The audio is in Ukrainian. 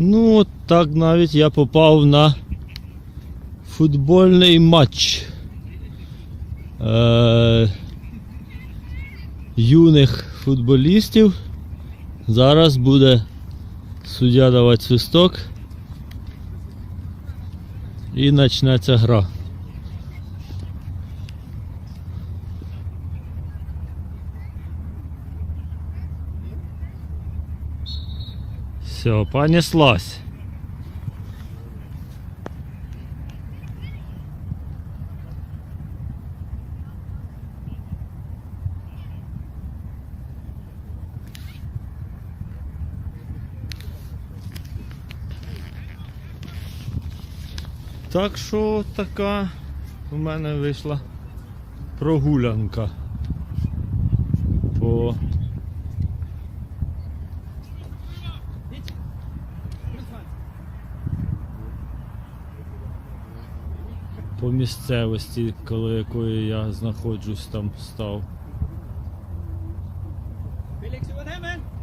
Ну, так навіть я попав на футбольний матч е- юних футболістів. Зараз буде суддя давати свисток. І почнеться гра. Все, понеслась. Так що така у мене вийшла прогулянка по по місцевості, коло якої я знаходжусь там став. Felix, übernehmen!